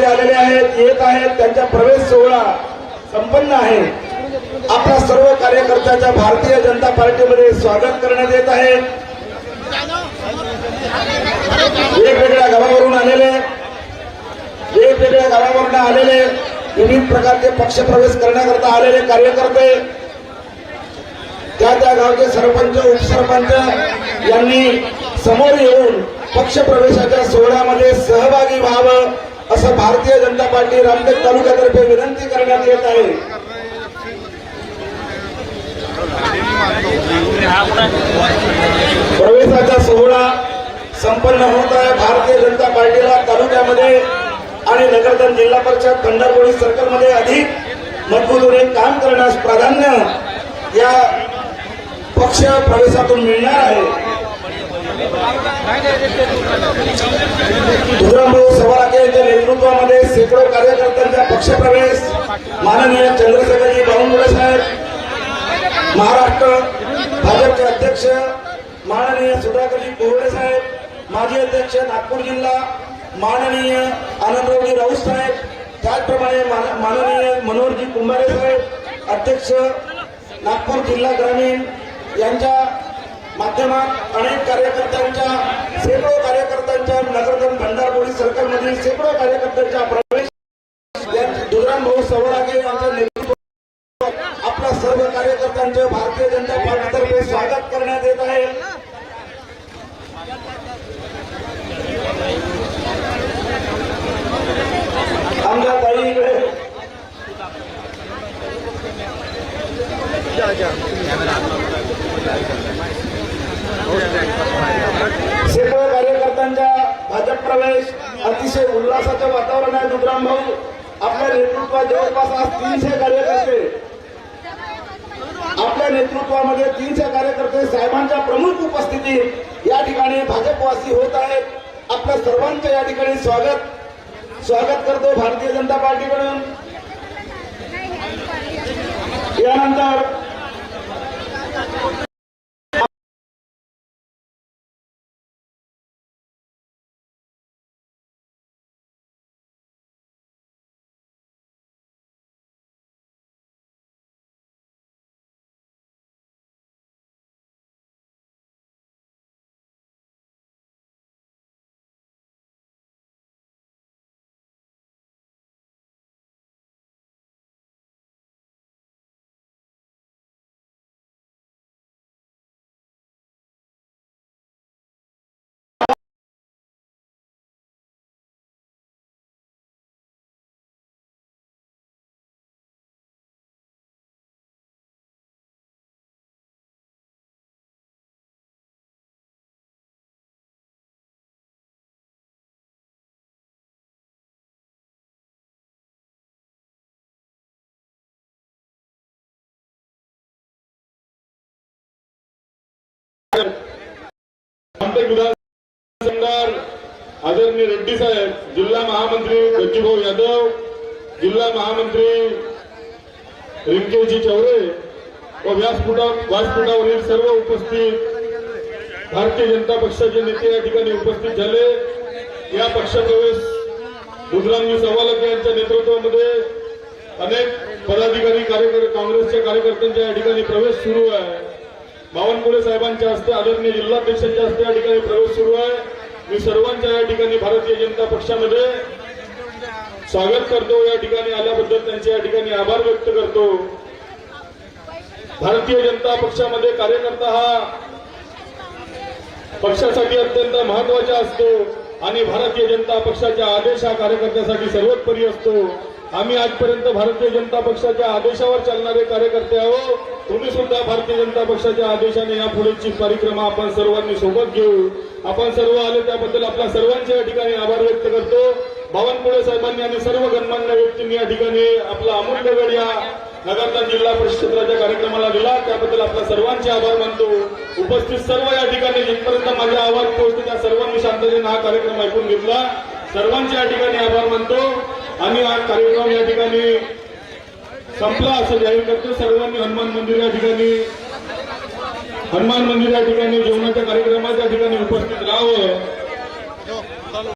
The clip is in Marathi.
मध्ये आलेले आहेत येत आहेत त्यांचा प्रवेश सोहळा संपन्न आहे. आपल्या सर्व कार्यकर्त्याच्या भारतीय जनता पार्टीमध्ये स्वागत करण्यात येत आहे. वेगवेगळ्या गावावरून आलेले वेगवेगळ्या गावावरून आलेले विविध प्रकारचे पक्षप्रवेश करण्याकरता आलेले कार्यकर्ते त्या त्या गावचे सरपंच उपसरपंच यांनी समोर येऊन पक्षप्रवेशाच्या सोहळ्यामध्ये सहभागी व्हावं. असं भारतीय जनता पार्टी रामटेक तालुक्यातर्फे विनंती करण्यात येत आहे. प्रवेशाचा सोहळा संपन्न होत आहे. भारतीय जनता पार्टीला तालुक्यामध्ये आणि नगरधन जिल्हा परिषद पंढरपुरी सर्कलमध्ये अधिक मजबूतीने काम करण्यास प्राधान्य या पक्ष प्रवेशातून मिळणार आहे. धुराभाऊ सवालाके यांच्या नेतृत्वामध्ये शेकडो कार्यकर्त्यांचा पक्षप्रवेश माननीय चंद्रशेखरजी बावनकुळे साहेब महाराष्ट्र भाजपचे अध्यक्ष माननीय सुधाकरजी कोहरे साहेब माजी अध्यक्ष नागपूर जिल्हा माननीय आनंदरावजी राऊत साहेब त्याचप्रमाणे माननीय मनोहरजी कुंभारे साहेब अध्यक्ष नागपूर जिल्हा ग्रामीण यांच्या माध्यमात अनेक कार्यकर्त्यांच्या शेकडो कार्यकर्त्यांच्या नगरधन भंडारपोळी सर्कलमधील शेकडो कार्यकर्त्यांच्या प्रवेश दुराम भाऊ सवरागे यांच्या नेतृत्व आपल्या सर्व कार्यकर्त्यांचे भारतीय जनता पार्टीतर्फे स्वागत करण्यात येत आहे आमच्या ताई इकडे शेकडो कार्यकर्त्यांचा अतिशय उल्हासाचं वातावरण आहे दुधराम भाऊ. आपल्या नेतृत्वात जवळपास आज तीनशे कार्यकर्ते. आपल्या नेतृत्वामध्ये तीनशे कार्यकर्ते साहेबांच्या प्रमुख उपस्थितीत या ठिकाणी भाजपवासी होत आहेत. आपल्या सर्वांचं या ठिकाणी स्वागत. स्वागत करतो भारतीय जनता पार्टीकडून. यानंतर आमचे विधानसभार आदरणीय रेड्डी साहेब जिल्हा महामंत्री गच्चूभाऊ यादव जिल्हा महामंत्री रिंकेजी चौरे व व्यासपीठा व्यासपीठावरील सर्व उपस्थित भारतीय जनता पक्षाचे नेते या ठिकाणी उपस्थित झाले. या पक्षप्रवेश दुधरामजी सवालक यांच्या नेतृत्वामध्ये अनेक पदाधिकारी कार्यकर्ते काँग्रेसच्या कार्यकर्त्यांच्या या ठिकाणी प्रवेश सुरू आहे. बावनकुळे साहेबांच्या हस्ते आदरणीय जिल्हाध्यक्षांच्या हस्ते या ठिकाणी प्रवेश सुरू आहे. मी सर्वांच्या या ठिकाणी भारतीय जनता पक्षामध्ये स्वागत करतो. या ठिकाणी आल्याबद्दल त्यांचे या ठिकाणी आभार व्यक्त करतो. भारतीय जनता पक्षामध्ये कार्यकर्ता हा पक्षासाठी अत्यंत महत्त्वाचा असतो आणि भारतीय जनता पक्षाच्या आदेश हा कार्यकर्त्यासाठी सर्वोत्परी असतो. आम्ही आजपर्यंत भारतीय जनता पक्षाच्या आदेशावर चालणारे कार्यकर्ते आहो तुम्ही सुद्धा भारतीय जनता पक्षाच्या आदेशाने या पुढेची परिक्रमा आपण सर्वांनी सोबत घेऊ. आपण सर्व आले त्याबद्दल आपल्या सर्वांचे या ठिकाणी आभार व्यक्त करतो. बावनकुळे साहेबांनी आणि सर्व गणमान्य व्यक्तींनी या ठिकाणी आपला अमूल्यगड या नगरला जिल्हा परिषदेच्या कार्यक्रमाला दिला. त्याबद्दल आपल्या सर्वांचे आभार मानतो. उपस्थित सर्व या ठिकाणी जिथपर्यंत माझे आवाज पोहोचते त्या सर्वांनी शांततेने हा कार्यक्रम ऐकून घेतला. सर्वांचे या ठिकाणी आभार मानतो. आणि हा कार्यक्रम या ठिकाणी संपला असं जाहीर करतो. सर्वांनी हनुमान मंदिर या ठिकाणी हनुमान मंदिर या ठिकाणी जेवणाच्या कार्यक्रमाच्या ठिकाणी उपस्थित राहावं.